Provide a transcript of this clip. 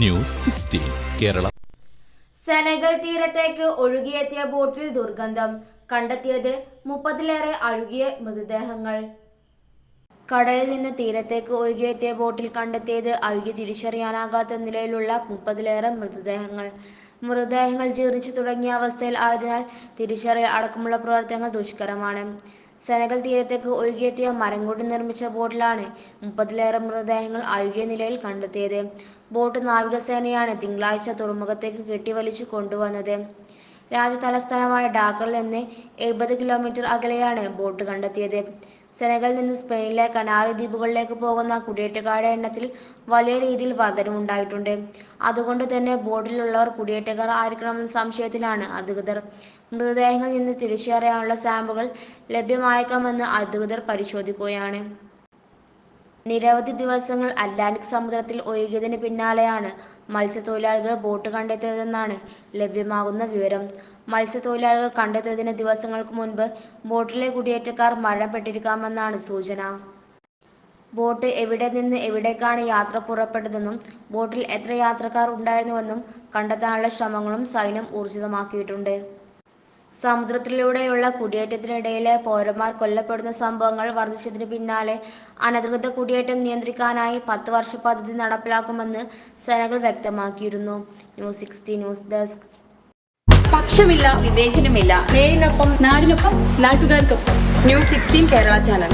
News sixteen Kerala. Senegal തീരത്തേക്ക് ഒഴുകിയെത്തിയ ബോട്ടിൽ ദുർഗന്ധം. കണ്ടെത്തിയത് മുപ്പതിലേറെ അഴുകിയ മൃതദേഹങ്ങൾ. കടലിൽ നിന്ന് തീരത്തേക്ക് ഒഴുകിയെത്തിയ ബോട്ടിൽ കണ്ടെത്തിയത് അഴുകി തിരിച്ചറിയാനാകാത്ത നിലയിലുള്ള മുപ്പതിലേറെ മൃതദേഹങ്ങൾ. മൃതദേഹങ്ങൾ ജീർണിച്ചു തുടങ്ങിയ അവസ്ഥയിൽ ആയതിനാൽ തിരിച്ചറിയൽ അടക്കമുള്ള പ്രവർത്തനങ്ങൾ ദുഷ്കരമാണ്. സെനഗൽ തീരത്തേക്ക് ഒഴുകിയെത്തിയ മരം കൊണ്ട് നിർമ്മിച്ച ബോട്ടിലാണ് മുപ്പതിലേറെ മൃതദേഹങ്ങൾ അഴുകിയ നിലയിൽ കണ്ടെത്തിയത്. ബോട്ട് നാവികസേനയാണ് തിങ്കളാഴ്ച തുറമുഖത്തേക്ക് കെട്ടിവലിച്ചു കൊണ്ടുവന്നത്. രാജ്യ തലസ്ഥാനമായ ഡാക്കറിൽ നിന്ന് എഴുപത് കിലോമീറ്റർ അകലെയാണ് ബോട്ട് കണ്ടെത്തിയത്. സെനഗൽ നിന്ന് സ്പെയിനിലെ കനാറി ദ്വീപുകളിലേക്ക് പോകുന്ന കുടിയേറ്റക്കാരുടെ എണ്ണത്തിൽ വലിയ രീതിയിൽ വർധനമുണ്ടായിട്ടുണ്ട് അതുകൊണ്ട് തന്നെ ബോട്ടിലുള്ളവർ കുടിയേറ്റക്കാർ ആയിരിക്കണമെന്ന സംശയത്തിലാണ് അധികൃതർ. മൃതദേഹങ്ങളിൽ നിന്ന് തിരിച്ചറിയാനുള്ള സാമ്പിളുകൾ ലഭ്യമായേക്കാമെന്ന് അധികൃതർ പരിശോധിക്കുകയാണ്. നിരവധി ദിവസങ്ങൾ അറ്റ്ലാന്റിക് സമുദ്രത്തിൽ ഒഴുകിയതിന് പിന്നാലെയാണ് മത്സ്യത്തൊഴിലാളികൾ ബോട്ട് കണ്ടെത്തിയതെന്നാണ് ലഭ്യമാകുന്ന വിവരം. മത്സ്യത്തൊഴിലാളികൾ കണ്ടെത്തിയതിന് ദിവസങ്ങൾക്ക് മുൻപ് ബോട്ടിലെ കുടിയേറ്റക്കാർ മരണപ്പെട്ടിരിക്കാമെന്നാണ് സൂചന. ബോട്ട് എവിടെ നിന്ന് എവിടേക്കാണ് യാത്ര പുറപ്പെട്ടതെന്നും ബോട്ടിൽ എത്ര യാത്രക്കാർ ഉണ്ടായിരുന്നുവെന്നും കണ്ടെത്താനുള്ള ശ്രമങ്ങളും സൈന്യം ഊർജിതമാക്കിയിട്ടുണ്ട്. സമുദ്രത്തിലൂടെയുള്ള കുടിയേറ്റത്തിനിടയിലെ പൗരന്മാർ കൊല്ലപ്പെടുന്ന സംഭവങ്ങൾ വർദ്ധിച്ചതിന് പിന്നാലെ അനധികൃത കുടിയേറ്റം നിയന്ത്രിക്കാനായി പത്ത് വർഷ പദ്ധതി നടപ്പിലാക്കുമെന്ന് സേനകൾ വ്യക്തമാക്കിയിരുന്നു. News sixty news desk. പക്ഷമില്ല വിവേചനമില്ല. നേരിനൊപ്പം നാടിനൊപ്പം നാട്ടുകാർക്കൊപ്പം. News sixteen Kerala channel.